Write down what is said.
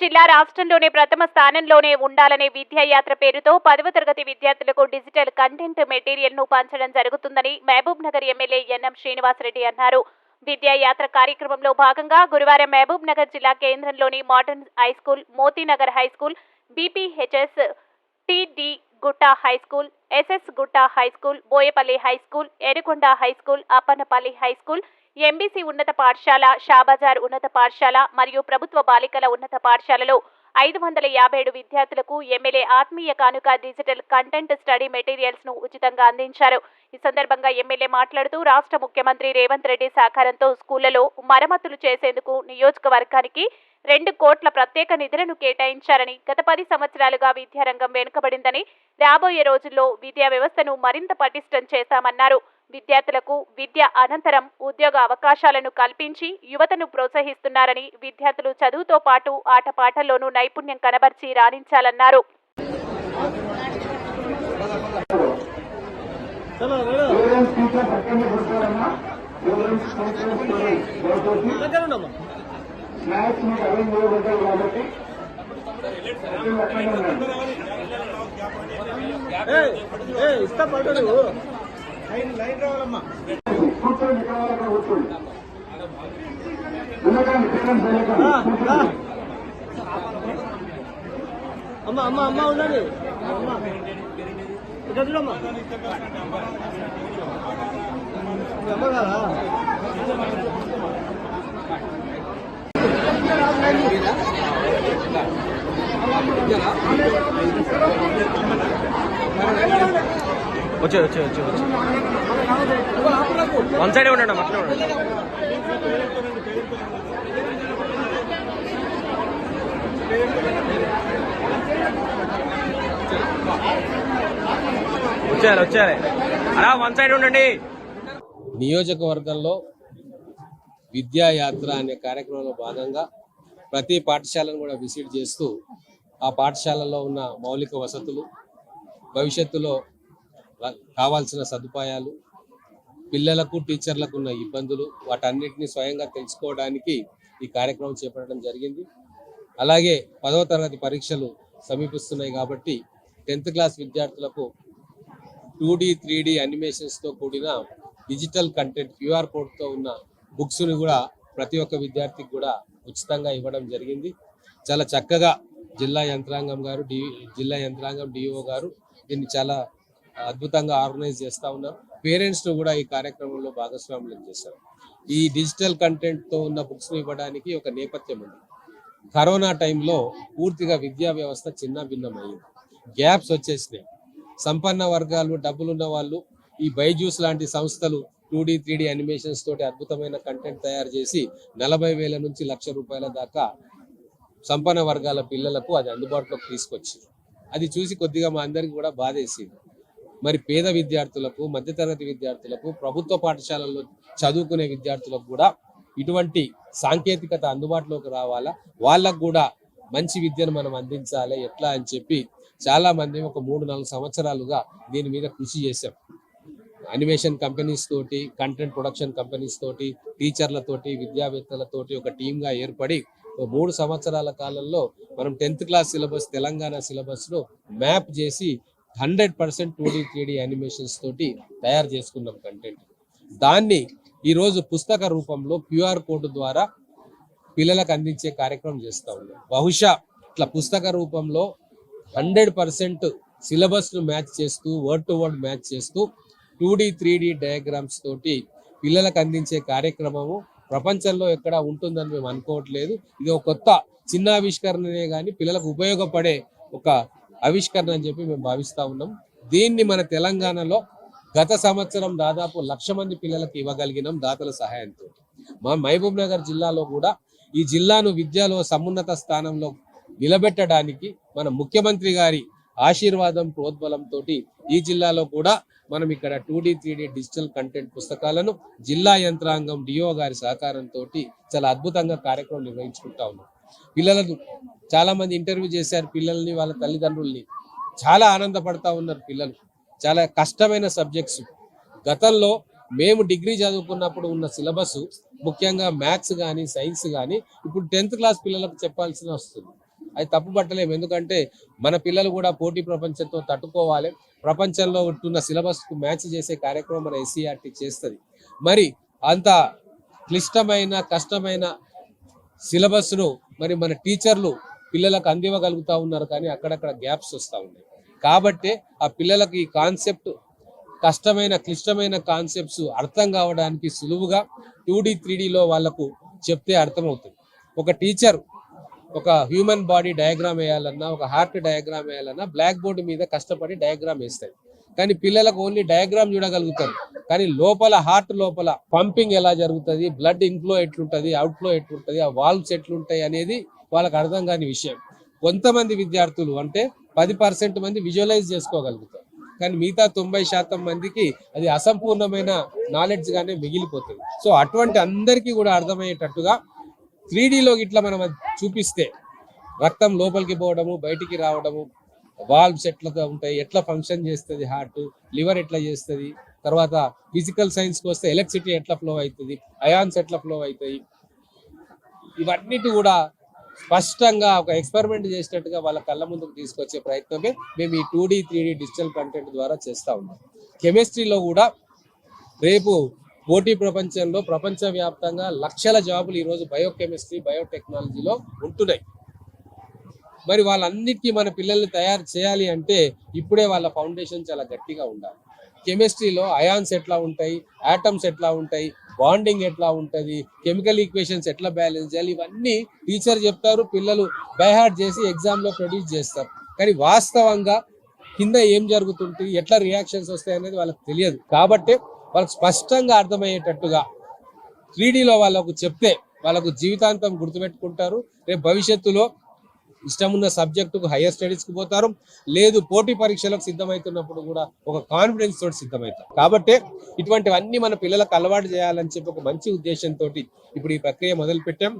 జిల్లా రాష్ట్రంలోనే ప్రథమ స్థానంలోనే ఉండాలనే విద్యాయాత్ర పేరుతో పదవ తరగతి విద్యార్థులకు డిజిటల్ కంటెంట్ మెటీరియల్ను పంచడం జరుగుతుందని మహబూబ్ నగర్ ఎమ్మెల్యే ఎన్ఎం శ్రీనివాసరెడ్డి అన్నారు. విద్యాయాత్ర కార్యక్రమంలో భాగంగా గురువారం మహబూబ్ నగర్ జిల్లా కేంద్రంలోని modern high school Motinagar high school BPHS TD Gutta high school SS Gutta high school Boyapalli high school Erukonda high school Appannapalli high school MBC ఉన్నత పాఠశాల షాబజార్ ఉన్నత పాఠశాల మరియు ప్రభుత్వ బాలికల ఉన్నత పాఠశాలలో ఐదు వందల యాభై ఏడు విద్యార్థులకు ఎమ్మెల్యే ఆత్మీయ కానుక డిజిటల్ కంటెంట్ స్టడీ మెటీరియల్స్ను ఉచితంగా అందించారు. ఈ సందర్భంగా ఎమ్మెల్యే మాట్లాడుతూ రాష్ట్ర ముఖ్యమంత్రి రేవంత్ రెడ్డి సహకారంతో స్కూళ్ళలో మరమ్మతులు చేసేందుకు నియోజకవర్గానికి రెండు కోట్ల ప్రత్యేక నిధులను కేటాయించారని గత పది సంవత్సరాలుగా విద్యారంగం వెనుకబడిందని రాబోయే రోజుల్లో విద్యా వ్యవస్థను మరింత పటిష్టం చేశామన్నారు విద్యార్థులకు విద్య అనంతరం ఉద్యోగ అవకాశాలను కల్పించి యువతను ప్రోత్సహిస్తున్నారని విద్యార్థులు చదువుతో పాటు ఆటపాటల్లోనూ నైపుణ్యం కనబర్చి రాణించాలన్నారు. మ్యాచ్ మీకు అరవై మూడు పేరెంట్స్ కాబట్టి లైన్ కూర్చోండి ఇక్కడ కూర్చోండి వెళ్ళకండి పేరెంట్స్ వెళ్ళకండి అమ్మ అమ్మ అమ్మ ఉండండి. ఇక్కడ చూడమ్మా అమ్మ కదా వచ్చే వచ్చే వచ్చే వచ్చే. వన్ సైడే ఉండండి అట్లా ఉండండి. వచ్చారు వచ్చారు అలా వన్ సైడ్ ఉండండి. నియోజకవర్గంలో విద్యాయాత్ర అనే కార్యక్రమంలో భాగంగా ప్రతి పాఠశాలను కూడా విజిట్ చేస్తూ ఆ పాఠశాలలో ఉన్న మౌలిక వసతులు భవిష్యత్తులో కావాల్సిన సదుపాయాలు పిల్లలకు టీచర్లకు ఉన్న ఇబ్బందులు వాటన్నిటిని స్వయంగా తెలుసుకోవడానికి ఈ కార్యక్రమం చేపట్టడం జరిగింది. అలాగే పదవ తరగతి పరీక్షలు సమీపిస్తున్నాయి కాబట్టి టెన్త్ క్లాస్ విద్యార్థులకు టూ డి త్రీ డి అనిమేషన్స్తో కూడిన డిజిటల్ కంటెంట్ క్యూఆర్ కోడ్తో ఉన్న బుక్స్ని కూడా ప్రతి ఒక్క విద్యార్థికి కూడా ఉచితంగా ఇవ్వడం జరిగింది. చాలా చక్కగా జిల్లా యంత్రాంగం గారు డి జిల్లా యంత్రాంగం డిఓ గారు దీన్ని చాలా అద్భుతంగా ఆర్గనైజ్ చేస్తూ ఉన్నారు. పేరెంట్స్ను కూడా ఈ కార్యక్రమంలో భాగస్వాములు చేశారు. ఈ డిజిటల్ కంటెంట్తో ఉన్న బుక్స్ని ఇవ్వడానికి ఒక నేపథ్యం ఉంది. కరోనా టైంలో పూర్తిగా విద్యా వ్యవస్థ చిన్న భిన్నమైంది గ్యాప్స్ వచ్చేసినాయి. సంపన్న వర్గాలు డబ్బులున్న వాళ్ళు ఈ బైజూస్ లాంటి సంస్థలు two D three D animations తోటి అద్భుతమైన కంటెంట్ తయారు చేసి నలభై వేల నుంచి లక్ష రూపాయల దాకా సంపన్న వర్గాల పిల్లలకు అది అందుబాటులోకి తీసుకొచ్చి అది చూసి కొద్దిగా మా అందరికి కూడా బాధేసింది. మరి పేద విద్యార్థులకు మధ్యతరగతి విద్యార్థులకు ప్రభుత్వ పాఠశాలల్లో చదువుకునే విద్యార్థులకు కూడా ఇటువంటి సాంకేతికత అందుబాటులోకి రావాలా? వాళ్ళకు కూడా మంచి విద్యను మనం అందించాలి. ఎట్లా అని చెప్పి చాలా మంది ఒక మూడు నాలుగు సంవత్సరాలుగా దీని మీద కృషి చేశాం. అనిమేషన్ కంపెనీస్ తోటి కంటెంట్ ప్రొడక్షన్ కంపెనీస్ తోటి టీచర్లతోటి విద్యావేత్తలతోటి ఒక టీంగా ఏర్పడి మూడు సంవత్సరాల కాలంలో మనం టెన్త్ క్లాస్ సిలబస్ తెలంగాణ సిలబస్లో మ్యాప్ చేసి hundred percent two D three D animations తోటి తయారు చేసుకున్నాం కంటెంట్ దాన్ని ఈరోజు పుస్తక రూపంలో క్యూఆర్ కోడ్ ద్వారా పిల్లలకు అందించే కార్యక్రమం చేస్తా ఉన్నాం. బహుశా ఇట్లా పుస్తక రూపంలో హండ్రెడ్ పర్సెంట్ సిలబస్ను మ్యాచ్ చేస్తూ వర్డ్ టు వర్డ్ మ్యాచ్ చేస్తూ two D three D diagrams తోటి పిల్లలకు అందించే కార్యక్రమము ప్రపంచంలో ఎక్కడ ఉంటుందని మేము అనుకోవట్లేదు. ఇది ఒక కొత్త చిన్న ఆవిష్కరణనే కానీ పిల్లలకు ఉపయోగపడే ఒక ఆవిష్కరణ అని చెప్పి మేము భావిస్తూ ఉన్నాం. దీన్ని మన తెలంగాణలో గత సంవత్సరం దాదాపు లక్ష మంది పిల్లలకు ఇవ్వగలిగినాం దాతల సహాయంతో. మా మహబూబ్ నగర్ జిల్లాలో కూడా ఈ జిల్లాను విద్యలో సమున్నత స్థానంలో నిలబెట్టడానికి మన ముఖ్యమంత్రి గారి ఆశీర్వాదం ప్రోద్బలంతో ఈ జిల్లాలో కూడా మనం ఇక్కడ two D three D digital content పుస్తకాలను జిల్లా యంత్రాంగం డిఓ గారి సహకారంతో చాలా అద్భుతంగా కార్యక్రమం నిర్వహించుకుంటా ఉన్నాం. పిల్లలను చాలా మంది ఇంటర్వ్యూ చేశారు పిల్లల్ని వాళ్ళ తల్లిదండ్రుల్ని. చాలా ఆనందపడతా ఉన్నారు పిల్లలు. చాలా కష్టమైన సబ్జెక్ట్స్. గతంలో మేము డిగ్రీ చదువుకున్నప్పుడు ఉన్న సిలబస్ ముఖ్యంగా మ్యాథ్స్ కానీ సైన్స్ కానీ ఇప్పుడు టెన్త్ క్లాస్ పిల్లలకు చెప్పాల్సిన వస్తుంది. అది తప్పు పట్టలేము. ఎందుకంటే మన పిల్లలు కూడా పోటీ ప్రపంచంతో తట్టుకోవాలి. ప్రపంచంలో ఉంటున్న సిలబస్కు మ్యాచ్ చేసే కార్యక్రమం మన ఎస్సీఆర్టీ చేస్తుంది. మరి అంత క్లిష్టమైన కష్టమైన సిలబస్ను మరి మన టీచర్లు పిల్లలకు అందివ్వగలుగుతా ఉన్నారు కానీ అక్కడక్కడ గ్యాప్స్ వస్తూ ఉన్నాయి. కాబట్టి ఆ పిల్లలకు ఈ కాన్సెప్ట్ కష్టమైన క్లిష్టమైన కాన్సెప్ట్స్ అర్థం కావడానికి సులువుగా టూ డి త్రీ డిలో వాళ్ళకు చెప్తే అర్థమవుతుంది. ఒక టీచర్ ఒక హ్యూమన్ బాడీ డయాగ్రామ్ వేయాలన్నా ఒక హార్ట్ డయాగ్రామ్ వేయాలన్నా బ్లాక్ బోర్డు మీద కష్టపడి డయాగ్రామ్ వేస్తాయి. కానీ పిల్లలకు ఓన్లీ డయాగ్రామ్ చూడగలుగుతారు. కానీ లోపల హార్ట్ లోపల పంపింగ్ ఎలా జరుగుతుంది బ్లడ్ ఇన్ఫ్లో ఎట్లుంటది అవుట్ఫ్లో ఎట్లుంటది ఆ వాల్వ్స్ ఎట్లుంటాయి అనేది వాళ్ళకి అర్థం కాని విషయం. కొంతమంది విద్యార్థులు అంటే పది పర్సెంట్ మంది విజువలైజ్ చేసుకోగలుగుతారు. కానీ మిగతా తొంభై శాతం మందికి అది అసంపూర్ణమైన నాలెడ్జ్ గానే మిగిలిపోతుంది. సో అటువంటి అందరికీ కూడా అర్థమయ్యేటట్టుగా త్రీ లో ఇట్లా మనం చూపిస్తే రక్తం లోపలికి పోవడము బయటికి రావడము వాల్వ్స్ ఎట్లా ఉంటాయి ఎట్లా ఫంక్షన్ చేస్తుంది హార్ట్ లివర్ ఎట్లా చేస్తుంది తర్వాత ఫిజికల్ సైన్స్కి వస్తే ఎలక్ట్రిసిటీ ఎట్లా ఫ్లో అవుతుంది అయాన్స్ ఎట్లా ఫ్లో అవుతాయి ఇవన్నిటి కూడా స్పష్టంగా ఒక ఎక్స్పెరిమెంట్ చేసినట్టుగా వాళ్ళ కళ్ళ ముందుకు తీసుకొచ్చే ప్రయత్నమే మేము ఈ two D three digital content ద్వారా చేస్తూ ఉన్నాం. కెమిస్ట్రీలో కూడా రేపు పోటీ ప్రపంచంలో ప్రపంచవ్యాప్తంగా లక్షల జాబులు ఈరోజు బయోకెమిస్ట్రీ బయోటెక్నాలజీలో ఉంటున్నాయి. మరి వాళ్ళన్నిటికీ మన పిల్లల్ని తయారు చేయాలి అంటే ఇప్పుడే వాళ్ళ ఫౌండేషన్ చాలా గట్టిగా ఉండాలి. కెమిస్ట్రీలో అయాన్స్ ఎట్లా ఉంటాయి ఆటమ్స్ ఎట్లా ఉంటాయి బాండింగ్ ఎట్లా ఉంటది కెమికల్ ఈక్వేషన్స్ ఎట్లా బ్యాలెన్స్ చేయాలి ఇవన్నీ టీచర్ చెప్తారు పిల్లలు బైహార్ట్ చేసి ఎగ్జామ్లో ప్రొడ్యూస్ చేస్తారు. కానీ వాస్తవంగా కింద ఏం జరుగుతుంటుంది ఎట్లా రియాక్షన్స్ వస్తాయి అనేది వాళ్ళకి తెలియదు. కాబట్టి వాళ్ళకి స్పష్టంగా అర్థమయ్యేటట్టుగా త్రీ లో వాళ్ళకు చెప్తే వాళ్ళకు జీవితాంతం గుర్తుపెట్టుకుంటారు. రేపు భవిష్యత్తులో ఇష్టమున్న సబ్జెక్టుకు హైయర్ స్టడీస్కి పోతారు. లేదు పోటీ పరీక్షలకు సిద్ధమవుతున్నప్పుడు కూడా ఒక కాన్ఫిడెన్స్ తోటి సిద్ధమవుతారు కాబట్టి ఇటువంటివన్నీ మన పిల్లలకు అలవాటు చేయాలని చెప్పి ఒక మంచి ఉద్దేశంతో ఇప్పుడు ఈ ప్రక్రియ మొదలుపెట్టాం.